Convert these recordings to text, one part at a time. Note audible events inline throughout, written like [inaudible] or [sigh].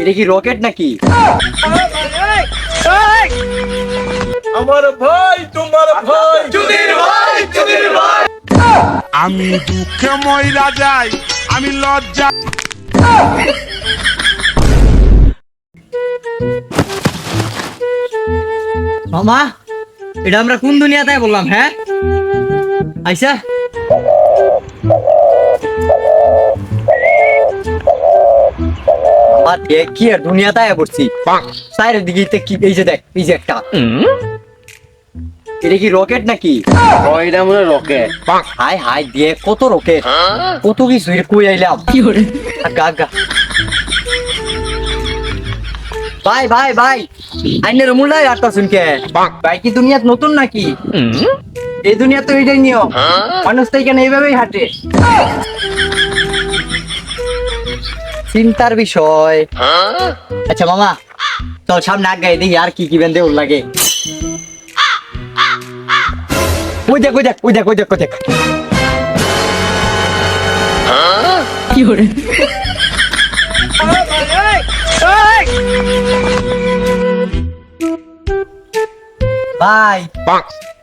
এটা কি রকেট নাকি? আমার ভাই তোমার ভাই। চুদির ভাই চুদির ভাই। আমি দুঃখে ময়রা যাই আমি লজ্জা মামা এটা আমরা কোন দুনিয়াতে বললাম হ্যাঁ? আইসা। আমার কি আর দুনিয়াতে আয়া পড়ছি? সাইরের দিকে তে কি এই যে দেখ এই যে একটা। এটা কি রকেট নাকি? ওইটা মনে রকেট। হাই হাই দেখ কত রকেট? কত কিছু কই আইলাম। আগা আগা ভাই ভাই ভাই আইনের মুলাই আটটা শুনকে। ভাই কি দুনিয়াত নতুন নাকি? এই দুনিয়া তো এইটাই নিয়ম। মানুষ তো এখানে এইভাবেই হাঁটে। চিন্তার বিষয়। আচ্ছা মামা চল সামনে আগাই দেখি আর কি কি বেঁধে ওর লাগে। ওই দেখ ওই দেখ ওই দেখ ওই দেখ ওই দেখ। ভাই।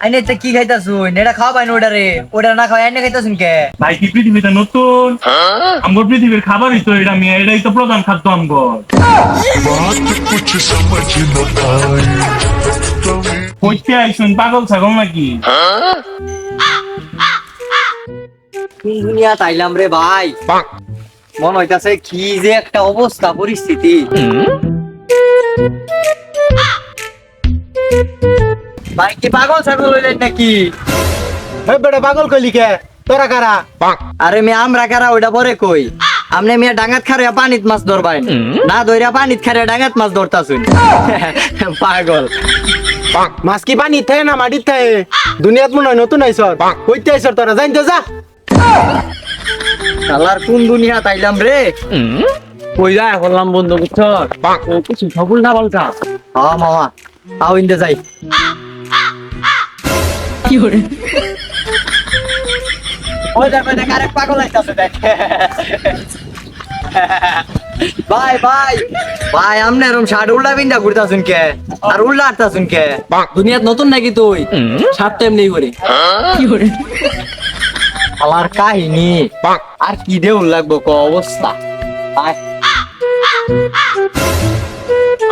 আইনে তে কি খাইতাছুন? এটা খাওয়া পাইন ওটারে ওটা না খাও আইনে খাইতাছুন কে? ভাই কি পৃথিবীতে নতুন? হ্যাঁ? আমগো পৃথিবীর খাবারই তো এটা মিয়া। এটাই তো প্রধান খাদ্য আমগো। কইতে আইছুন পাগল ছাগল নাকি? দুনিয়া তাইলাম রে ভাই? মন হইতাছে কি যে একটা অবস্থা পরিস্থিতি। ভাই কি পাগল ছাগল হইলেন নাকি? বেটা পাগল কইলি কে? তোরা কারা? আরে মেয়ে আমরা কারা ওইটা পরে কই। আমনে মেয়ে ডাঙাত খারে পানিত মাছ ধরবাই না ধইরা পানিত খারে ডাঙাত মাছ ধরতাছুন। [laughs] পাগল। মাছ কি পানি থাকে না মাটির থাকে দুনিয়াত মনে হয় নতুন আইসর কইতে আইসর তোরা জানতে যা। শালার কোন দুনিয়া তাইলাম রে? কই যায় বললাম বন্ধু বুঝছ কিছু সবুল না বলতা হ্যাঁ মামা আও ইন্দে যাই। ওই দেখ ওই দেখ আরেক পাগল আইতাছে দেখ। ভাই ভাই। ভাই আমনে এরম শার্ট উল্টা বিন্দা ঘুরতাছুন কে? আর উল্টা আটতাছুন কে? দুনিয়াত নতুন নাকি তুই? শার্ট এমনি করে। আমার কাহিনী। আর কি দেউল লাগবো ক অবস্থা? আয়।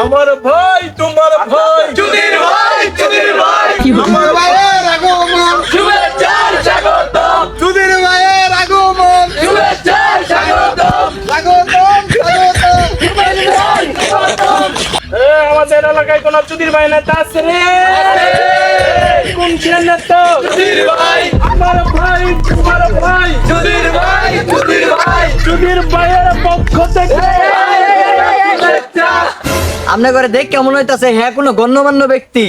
আমার ভাই তোমার ভাই। চুদির ভাই চুদির ভাই আমার ভাইয়ের আমাদের এলাকায় কোন চুদির ভাই নেতা আছে রে? কোন ছিলেন নেতা? চুদির ভাই। আমার ভাই তোমার ভাই। চুদির ভাই চুদির ভাই। চুদির ভাইয়ের পক্ষ থেকে। আমনে করে দেখ কেমন হইতাছে হ্যাঁ কোনো গণ্যমান্য ব্যক্তি।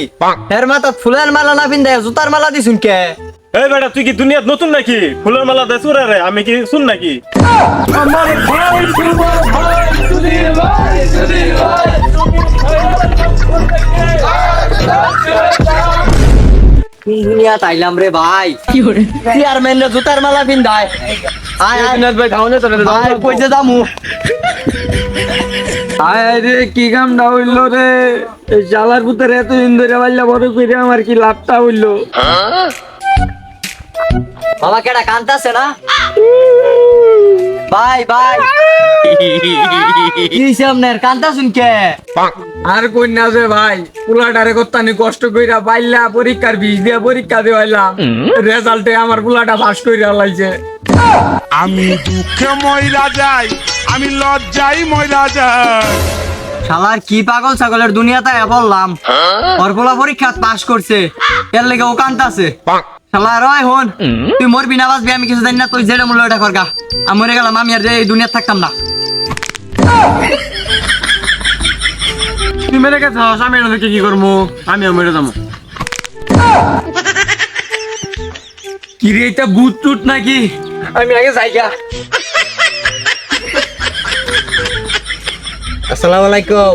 এর মাথা ফুলের মালা না পিন্দে জুতার মালা দিছুন কে এই বেটা তুই কি দুনিয়াত নতুন নাকি? ফুলের মালা দে সুরে রে আমি কি শুন নাকি? আমার ভাই তোমার ভাই। ভাই ভাই দুনিয়া তাইলাম রে ভাই চেয়ারম্যান রে জুতার মালা পিন্দায় আয় আয়। ভাই খাওনে তোরা আয় কইতে দামু আয় রে কি কামটা হইল রে? এই শালার পুতের এত ইন্দরে বাল্লা বড় কইরে আমার কি লাভটা হইল? বাবা কেডা কান্তাছে না? ভাই ভাই [laughs] কি সামনের? কান্তাছুন কে আর কই না যে ভাই পুলাটারে কত্তানি কষ্ট কইরা পাইলা পরীক্ষার বিষ দিয়া পরীক্ষা দেওয়াইলাম। রেজাল্টে আমার পুলাটা পাস কইরা লাইছে। আমি দুঃখে ময়রা যাই আমি লজ্জাই ময়রা যাই। শালার কি পাগল ছাগলের দুনিয়াতে বললাম। ওর পোলা পরীক্ষা পাস করছে এর লেগে ও কান্তাছে। শালা রয় হন। তুই মরবি না বাঁচবি আমি কিছু জানি না তুই জেডে মূল্য এটা করগা। আমি মরে গেলাম আমি আর যে এই দুনিয়া থাকতাম না। তুই মেরে গেছ আমি এটা দেখে কি করব আমিও মেরে যাব। কি রে এটা বুট টুট নাকি? আমি আগে যাইগা। আসসালামু আলাইকুম।